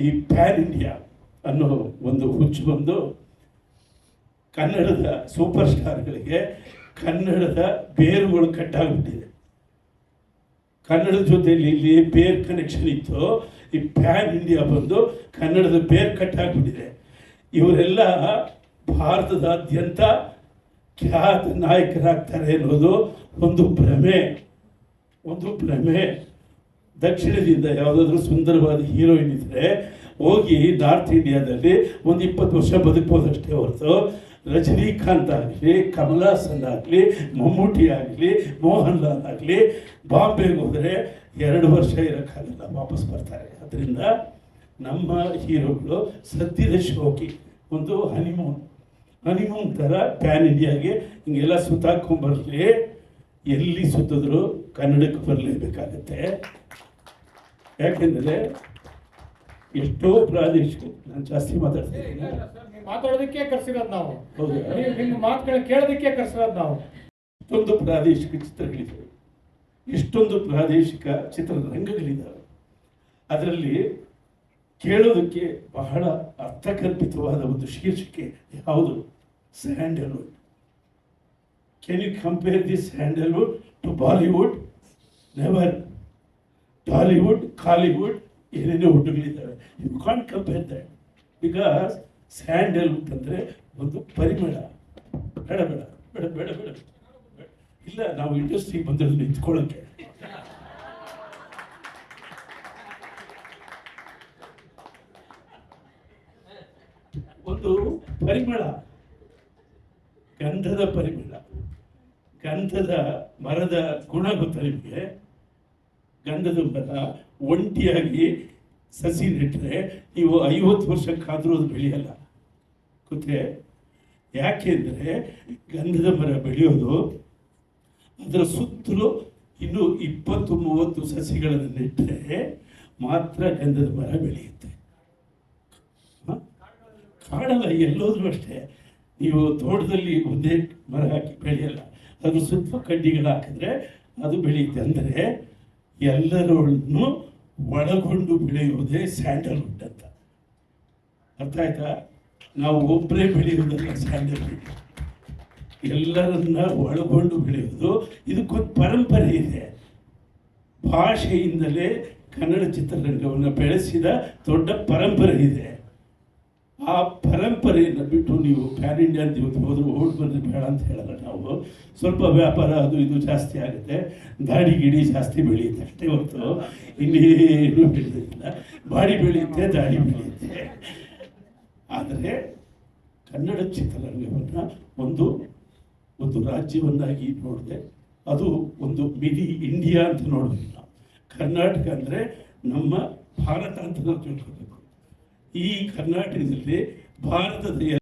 ಈ PAN India ಅನ್ನೋ ಒಂದು ಹುಚ್ಚು ಬಂದು ಕನ್ನಡದ ಸೂಪರ್ ಸ್ಟಾರ್ಗಳಿಗೆ ಕನ್ನಡದ ಬೇರುಗಳು ಕಟ್ಟಾಗ್ಬಿಟ್ಟಿದೆ. ಕನ್ನಡದ ಜೊತೆಯಲ್ಲಿ ಇಲ್ಲಿ ಬೇರ್ ಕನೆಕ್ಷನ್ ಇತ್ತು. ಈ ಪ್ಯಾನ್ ಇಂಡಿಯಾ ಬಂದು ಕನ್ನಡದ ಬೇರ್ ಕಟ್ಟಾಗ್ಬಿಟ್ಟಿದೆ. ಇವರೆಲ್ಲ ಭಾರತದಾದ್ಯಂತ ಖ್ಯಾತ ನಾಯಕರಾಗ್ತಾರೆ ಅನ್ನೋದು ಒಂದು ಭ್ರಮೆ. ಒಂದು ಭ್ರಮೆ. ದಕ್ಷಿಣದಿಂದ ಯಾವುದಾದ್ರೂ ಸುಂದರವಾದ ಹೀರೋಯಿನ್ ಇದ್ದರೆ ಹೋಗಿ ನಾರ್ತ್ ಇಂಡಿಯಾದಲ್ಲಿ ಒಂದು ಇಪ್ಪತ್ತು ವರ್ಷ ಬದುಕ್ಬೋದಷ್ಟೇ ಹೊರತು ರಜನಿಕಾಂತ್ ಆಗಲಿ, ಕಮಲ್ ಹಾಸನ್ ಆಗಲಿ, ಮಮ್ಮೂಟಿ ಆಗಲಿ ಮೋಹನ್ ಲಾಲ್ ಆಗಲಿ, ಬಾಂಬೆಗೆ ಹೋದರೆ ಎರಡು ವರ್ಷ ಇರೋಕ್ಕಾಗಲ್ಲ, ವಾಪಸ್ ಬರ್ತಾರೆ. ಅದರಿಂದ ನಮ್ಮ ಹೀರೋಗಳು ಸದ್ಯದ ಶೋಕಿ. ಒಂದು ಹನಿಮೂನ್ ಹನಿಮೂನ್ ಥರ ಪ್ಯಾನ್ ಇಂಡಿಯಾಗೆ ಹಿಂಗೆಲ್ಲ ಸುತ್ತಾಕೊಂಡ್ಬರಲಿ ಎಲ್ಲಿ ಸುತ್ತಿದ್ರು ಕನ್ನಡಕ್ಕೆ ಬರಲೇಬೇಕಾಗತ್ತೆ. ಯಾಕೆಂದರೆ ಎಷ್ಟೋ ಪ್ರಾದೇಶಿಕ ನಾನು ಜಾಸ್ತಿ ಮಾತಾಡ್ತೀನಿ. ಮಾತಾಡೋದಕ್ಕೆ ಕರೆಸಿರೋದು ನಾವು. ನಿಮ್ಮ ಮಾತುಗಳನ್ನ ಕೇಳೋದಕ್ಕೆ ಕರೆಸಿರೋದು ನಾವು. ಎಷ್ಟೊಂದು ಪ್ರಾದೇಶಿಕ ಚಿತ್ರಗಳಿದೆ ಎಷ್ಟೊಂದು ಪ್ರಾದೇಶಿಕ ಚಿತ್ರರಂಗಗಳಿದ್ದಾವೆ ಅದರಲ್ಲಿ ಕೇಳೋದಕ್ಕೆ ಬಹಳ ಅರ್ಥಕಲ್ಪಿತವಾದ ಒಂದು ಶೀರ್ಷಿಕೆ ಯಾವುದು? Sandalwood can you compare this Sandalwood to Bollywood never Tollywood Kollywood ಏನೇನೋ ಹುಟ್ಟುಗಳಿದ್ದಾವೆ you can't compare that because Sandalwood ಅಂದರೆ ಒಂದು ಪರಿಮಳ. ಬೇಡ ಬೇಡ ಬೇಡ ಬೇಡ ಬೇಡ. ಇಲ್ಲ, ನಾವು ಇಂಡಸ್ಟ್ರಿಗೆ ಬಂದಿರೋದು ನಿಂತ್ಕೊಳ್ಳೋಕ್ಕೆ ಒಂದು ಪರಿಮಳ. ಗಂಧದ ಪರಿಮಳ. ಗಂಧದ ಮರದ ಗುಣ ಗೊತ್ತಾ ನಿಮಗೆ ಗಂಧದ ಮರ ಒಂಟಿಯಾಗಿ ಸಸಿ ನೆಟ್ಟರೆ ನೀವು ಐವತ್ತು ವರ್ಷಕ್ಕಾದರೂ ಅದು ಬೆಳೆಯಲ್ಲ. ಗೊತ್ತೇ ಯಾಕೆ ಅಂದರೆ ಗಂಧದ ಮರ ಬೆಳೆಯೋದು ಅದರ ಸುತ್ತಲೂ ಇನ್ನು ಇಪ್ಪತ್ತು ಮೂವತ್ತು ಸಸಿಗಳನ್ನು ನೆಟ್ಟರೆ ಮಾತ್ರ ಗಂಧದ ಮರ ಬೆಳೆಯುತ್ತೆ? ಕಾಡಲ್ಲ, ಎಲ್ಲೋದ್ರೂ ಅಷ್ಟೇ. ನೀವು ತೋಟದಲ್ಲಿ ಒಂದೇ ಮರ ಹಾಕಿ ಬೆಳೆಯಲ್ಲ. ಅದ್ರ ಸ್ವಲ್ಪ ಕಡ್ಡಿಗಳು ಹಾಕಿದ್ರೆ ಅದು ಬೆಳೆಯುತ್ತೆ. ಅಂದರೆ ಎಲ್ಲರನ್ನು ಒಳಗೊಂಡು ಬೆಳೆಯುವುದೇ ಸ್ಯಾಂಡಲ್ವುಡ್ ಅಂತ. ಅರ್ಥ ಆಯ್ತಾ? ನಾವು ಒಬ್ಬರೇ ಬೆಳೆಯುವುದಲ್ಲ ಸ್ಯಾಂಡಲ್ವುಡ್. ಎಲ್ಲರನ್ನ ಒಳಗೊಂಡು ಬೆಳೆಯುವುದು. ಇದಕ್ಕೊಂದು ಪರಂಪರೆ ಇದೆ. ಭಾಷೆಯಿಂದಲೇ ಕನ್ನಡ ಚಿತ್ರರಂಗವನ್ನು ಬೆಳೆಸಿದ ದೊಡ್ಡ ಪರಂಪರೆ ಇದೆ. ಆ ಪರಂಪರೆಯನ್ನು ಬಿಟ್ಟು ನೀವು ಪ್ಯಾನ್ ಇಂಡಿಯಾ ಅಂತ ಇವತ್ತು ಹೋದ್ರೆ ಓಡ್ ಬಂದ್ರೆ ಬೇಡ ಅಂತ ಹೇಳಲ್ಲ ನಾವು. ಸ್ವಲ್ಪ ವ್ಯಾಪಾರ ಅದು ಇದು ಜಾಸ್ತಿ ಆಗುತ್ತೆ. ದಾಡಿ ಗಿಡಿ ಜಾಸ್ತಿ ಬೆಳೆಯುತ್ತೆ ಅಷ್ಟೇ ಹೊರತು. ಇನ್ನೇನು ಬೆಳೆಯೋದಿಲ್ಲ ಬಾಡಿ ಬೆಳೆಯುತ್ತೆ ದಾಡಿ ಬೆಳೆಯುತ್ತೆ. ಆದರೆ ಕನ್ನಡ ಚಿತ್ರರಂಗವನ್ನು ಒಂದು ಒಂದು ರಾಜ್ಯವನ್ನಾಗಿ ನೋಡಿದೆ, ಅದು ಒಂದು ಮಿಡಿ ಇಂಡಿಯಾ ಅಂತ ನೋಡೋದಿಲ್ಲ. ಕರ್ನಾಟಕ ಅಂದರೆ ನಮ್ಮ ಭಾರತ ಅಂತ ನಾವು ತಿಳ್ಕೋಬೇಕು. ಈ ಕರ್ನಾಟಕದಲ್ಲಿ ಭಾರತದ